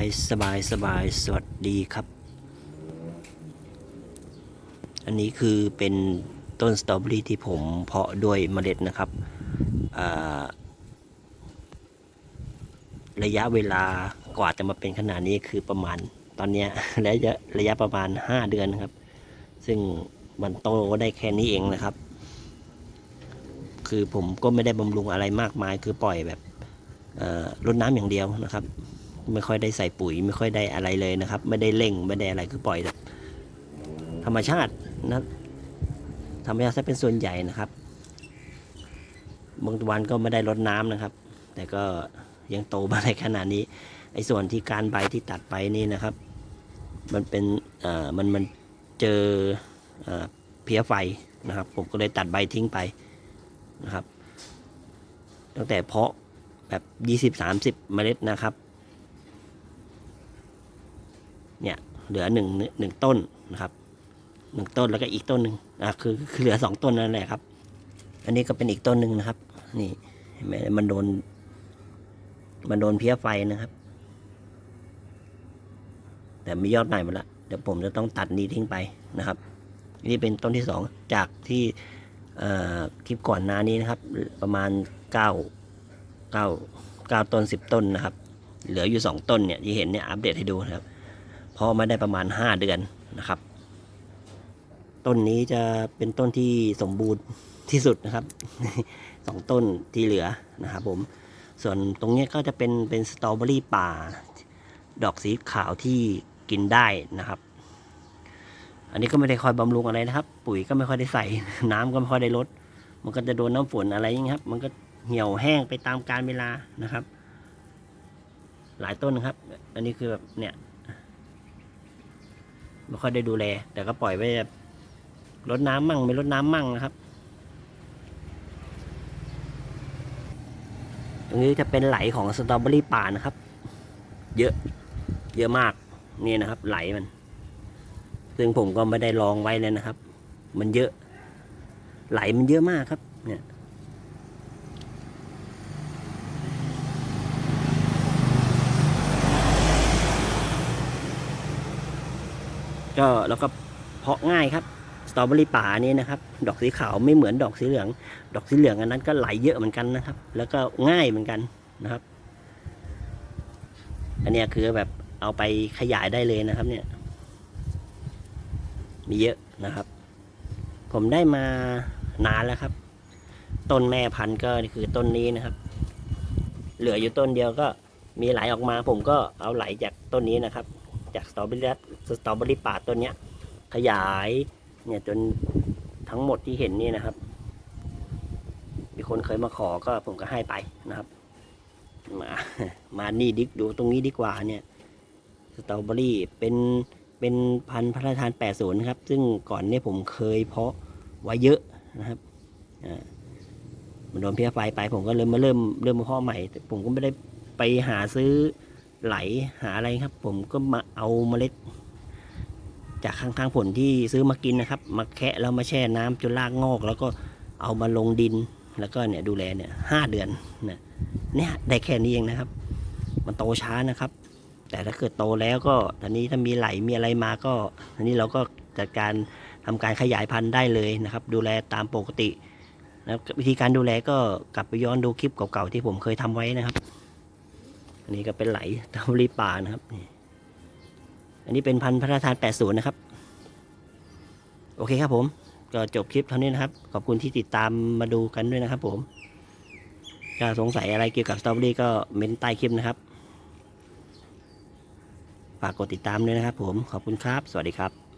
สบายสบายสวัสดีครับ อันนี้คือเป็นต้นสตรอเบอรี่ที่ผมเพาะด้วยเมล็ดนะครับ ระยะเวลากว่าจะมาเป็นขนาดนี้คือประมาณตอนนี้ระยะระยะประมาณ 5 เดือนนะครับ ซึ่งมันโตได้แค่นี้เองนะครับ คือผมก็ไม่ได้บำรุงอะไรมากมายคือปล่อยแบบรดน้ำอย่างเดียวนะครับ ไม่ค่อยได้ใส่ปุ๋ย ไม่ค่อยได้อะไรเลยนะครับ ไม่ได้เร่งไม่ได้อะไรคือปล่อยแบบธรรมชาตินะธรรมชาติเป็นส่วนใหญ่นะครับบางวันก็ไม่ได้รดน้ำนะครับ แต่ก็ยังโตมาในขนาดนี้ไอ้ส่วนที่การใบที่ตัดไปนี่นะครับ มันเป็นอ่อมันมันเจอเอ่อเพี้ยไฟนะครับ ผมก็เลยตัดใบทิ้งไปนะครับ ตั้งแต่เพาะแบบยี่สิบสามสิบเมล็ดนะครับ เนี่ยเหลือหนึ่งหนึ่งต้นนะครับหนึ่งต้นแล้วก็อีกต้นหนึ่งอะคือคือเหลือสองต้นนั่นแหละครับ อันนี้ก็เป็นอีกต้นหนึ่งนะครับ นี่เห็นไหมมันโดน มันโดนเพี้ยไฟนะครับ แต่มียอดใหม่หมดละเดี๋ยวผมจะต้องตัดนี้ทิ้งไปนะครับนี่เป็นต้นที่สองจากที่คลิปก่อนหน้านี้นะครับ ประมาณเก้าเก้าเก้าต้นสิบต้นนะครับ เหลืออยู่สองต้นเนี่ยที่เห็นเนี่ยอัปเดตให้ดูนะครับ พอมาได้ประมาณ 5 เดือนนะครับ ต้นนี้จะเป็นต้นที่สมบูรณ์ที่สุดนะครับสองต้นที่เหลือนะครับผมส่วนตรงนี้ก็จะเป็นเป็นสตรอเบอรี่ป่า ดอกสีขาวที่กินได้นะครับ อันนี้ก็ไม่ได้คอยบำรุงอะไรนะครับ ปุ๋ยก็ไม่ค่อยได้ใส่ น้ำก็ไม่ค่อยได้ลด มันก็จะโดนน้ำฝนอะไรอย่างเงี้ครับ มันก็เหี่ยวแห้งไปตามกาลเวลานะครับ หลายต้นนะครับ อันนี้คือแบบเนี่ย ไม่ค่อยได้ดูแล แต่ก็ปล่อยไว้แบบรดน้ำมั่งไม่รดน้ำมั่งนะครับ ตรงนี้จะเป็นไหลของสตรอเบอรี่ป่านะครับ เยอะ เยอะมากนี่นะครับ ไหลมัน ซึ่งผมก็ไม่ได้ลองไว้เลยนะครับ มันเยอะ ไหลมันเยอะมากครับ เนี่ย ก็แล้วก็เพาะง่ายครับสตรอเบอรี่ป่านี้นะครับ ดอกสีขาวไม่เหมือนดอกสีเหลือง ดอกสีเหลืองอันนั้นก็ไหลเยอะเหมือนกันนะครับ แล้วก็ง่ายเหมือนกันนะครับ อันนี้คือแบบเอาไปขยายได้เลยนะครับ เนี่ย มีเยอะนะครับ ผมได้มานานแล้วครับ ต้นแม่พันธุ์ก็คือต้นนี้นะครับ เหลืออยู่ต้นเดียวก็มีไหลออกมา ผมก็เอาไหลจากต้นนี้นะครับ จากสตรอเบอรี่ สตรอเบอรี่ป่าต้นเนี้ย ขยายเนี่ยจนทั้งหมดที่เห็นนี่นะครับ มีคนเคยมาขอก็ผมก็ให้ไปนะครับ มามานี่ดิดูตรงนี้ดีกว่าเนี่ยสตรอเบอรี่เป็นเป็นพันธุ์พระราชทาน80นะครับ ซึ่งก่อนเนี่ยผมเคยเพาะไว้เยอะนะครับอ่ามันโดนเพี้ยไฟไปผมก็เลยมาเริ่มเริ่มมาเพาะใหม่แต่ผมก็ไม่ได้ไปหาซื้อไหลหาอะไรครับ ผมก็มาเอาเมล็ด จากข้างๆผลที่ซื้อมากินนะครับ มาแคะแล้วมาแช่น้ำจนรากงอก แล้วก็เอามาลงดินแล้วก็เนี่ยดูแลเนี่ยห้าเดือนนะเนี่ยได้แค่นี้เองนะครับ มันโตช้านะครับ แต่ถ้าเกิดโตแล้วก็ทีนี้ถ้ามีไหลมีอะไรมาก็ทีนี้เราก็จัดการทำการขยายพันธุ์ได้เลยนะครับ ดูแลตามปกติแล้ววิธีการดูแลก็กลับไปย้อนดูคลิปเก่าๆที่ผมเคยทำไว้นะครับ อันนี้ก็เป็นไหลตามรีป่านะครับนี่ อันนี้เป็นพันธุ์พระราชทาน 80 นะครับ โอเคครับผม ก็จบคลิปเท่านี้นะครับ ขอบคุณที่ติดตามมาดูกันด้วยนะครับผมถ้าสงสัยอะไรเกี่ยวกับสตรอเบอรี่ก็เม้นใต้คลิปนะครับ ฝากกดติดตามด้วยนะครับผม ขอบคุณครับ สวัสดีครับ